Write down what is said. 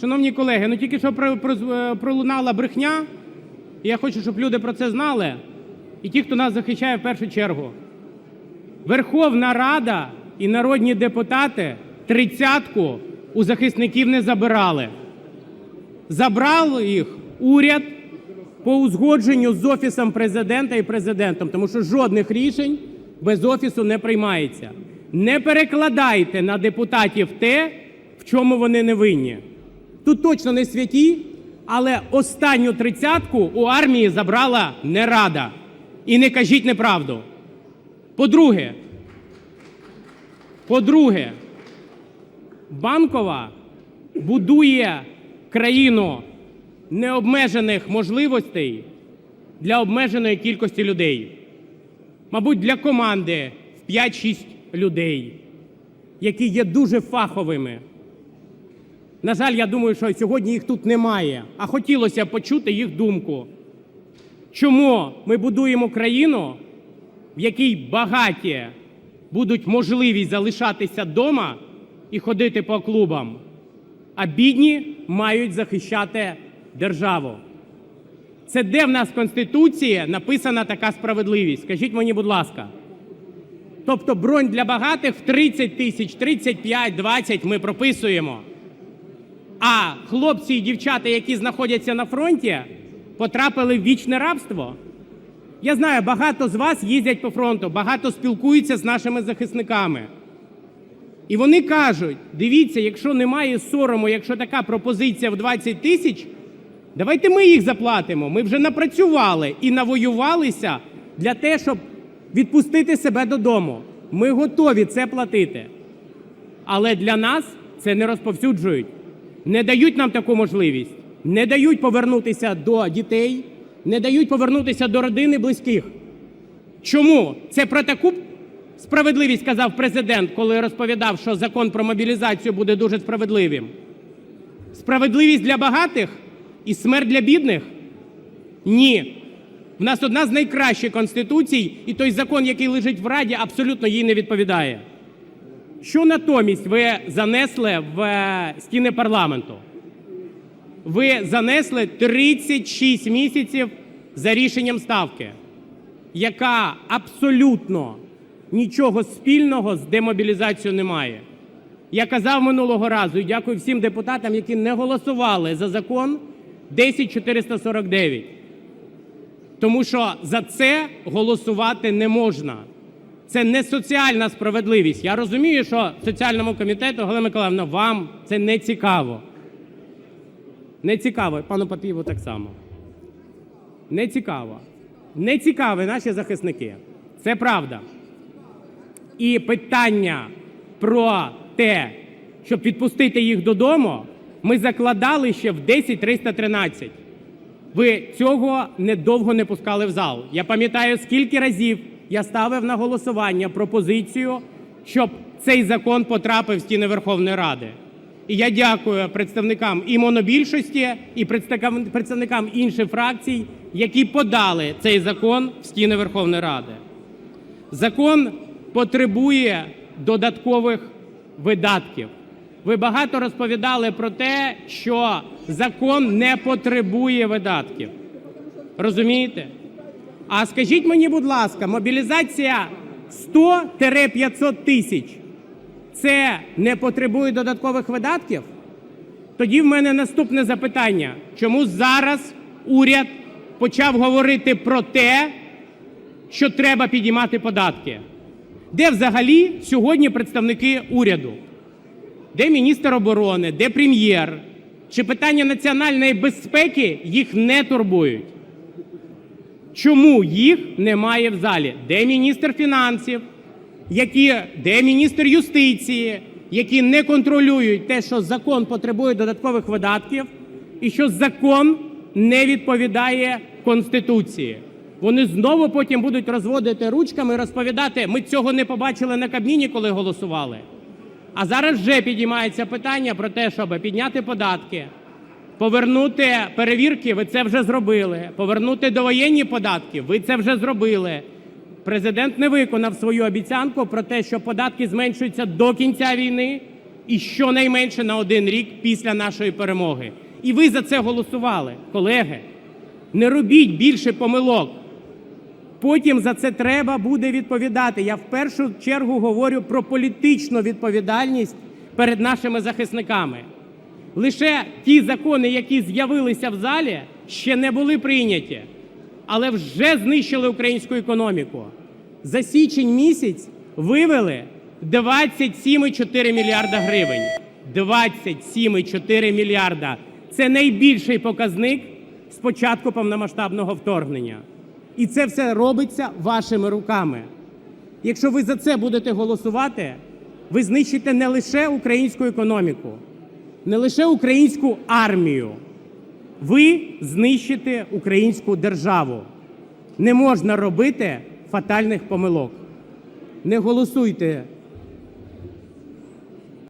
Шановні колеги, ну тільки що е, пролунала брехня, і я хочу, щоб люди про це знали, і ті, хто нас захищає в першу чергу. Верховна Рада і народні депутати тридцятку у захисників не забирали. Забрав їх уряд по узгодженню з Офісом президента і президентом, тому що жодних рішень без Офісу не приймається. Не перекладайте на депутатів те, в чому вони не винні. Тут точно не святі, але останню тридцятку у армії забрала не рада. І не кажіть неправду. По-друге, по-друге, Банкова будує країну необмежених можливостей для обмеженої кількості людей. Мабуть, для команди в 5-6 людей, які є дуже фаховими. На жаль, я думаю, що сьогодні їх тут немає, а хотілося б почути їх думку. Чому ми будуємо країну, в якій багаті будуть можливість залишатися вдома і ходити по клубам, а бідні мають захищати державу. Це де в нас в Конституції написана така справедливість? Скажіть мені, будь ласка. Тобто бронь для багатих в 30 тисяч, 35, 20 ми прописуємо. А хлопці і дівчата, які знаходяться на фронті, потрапили в вічне рабство. Я знаю, багато з вас їздять по фронту, багато спілкуються з нашими захисниками. І вони кажуть: дивіться, якщо немає сорому, якщо така пропозиція в 20 тисяч, давайте ми їх заплатимо. Ми вже напрацювали і навоювалися для того, щоб відпустити себе додому. Ми готові це платити. Але для нас це не розповсюджують, не дають нам таку можливість, не дають повернутися до дітей, не дають повернутися до родини близьких. Чому? Це про таку справедливість сказав президент, коли розповідав, що закон про мобілізацію буде дуже справедливим. Справедливість для багатих і смерть для бідних? Ні. В нас одна з найкращих конституцій, і той закон, який лежить в Раді, абсолютно їй не відповідає. Що натомість ви занесли в е, стіни парламенту? Ви занесли 36 місяців за рішенням ставки, яка абсолютно нічого спільного з демобілізацією не має. Я казав минулого разу і дякую всім депутатам, які не голосували за закон 10449. Тому що за це голосувати не можна. Це не соціальна справедливість. Я розумію, що соціальному комітету, Галина Миколаївна, вам це не цікаво. Не цікаво, пану Папієву так само. Не цікаво. Не цікаві наші захисники. Це правда. І питання про те, щоб відпустити їх додому, ми закладали ще в 10313. Ви цього недовго не пускали в зал. Я пам'ятаю, скільки разів я ставив на голосування пропозицію, щоб цей закон потрапив в стіни Верховної Ради. І я дякую представникам і монобільшості, і представникам, інших фракцій, які подали цей закон в стіни Верховної Ради. Закон потребує додаткових видатків. Ви багато розповідали про те, що закон не потребує видатків. Розумієте? А скажіть мені, будь ласка, мобілізація 100-500 тисяч це не потребує додаткових видатків? Тоді в мене наступне запитання: чому зараз уряд почав говорити про те, що треба підіймати податки? Де взагалі сьогодні представники уряду? Де міністр оборони, де прем'єр? Чи питання національної безпеки їх не турбують? Чому їх немає в залі? Де міністр фінансів, які, де міністр юстиції, які не контролюють те, що закон потребує додаткових видатків, і що закон не відповідає Конституції? Вони знову потім будуть розводити ручками і розповідати, ми цього не побачили на Кабміні, коли голосували. А зараз вже підіймається питання про те, щоб підняти податки, повернути перевірки, ви це вже зробили. Повернути довоєнні податки, ви це вже зробили. Президент не виконав свою обіцянку про те, що податки зменшуються до кінця війни, і щонайменше на один рік після нашої перемоги. І ви за це голосували, колеги. Не робіть більше помилок. Потім за це треба буде відповідати. Я в першу чергу говорю про політичну відповідальність перед нашими захисниками. Лише ті закони, які з'явилися в залі, ще не були прийняті, але вже знищили українську економіку. За січень місяць вивели 27,4 мільярда гривень. 27,4 мільярда. Це найбільший показник з початку повномасштабного вторгнення. І це все робиться вашими руками. Якщо ви за це будете голосувати, ви знищите не лише українську економіку, не лише українську армію, ви знищите українську державу. Не можна робити фатальних помилок. Не голосуйте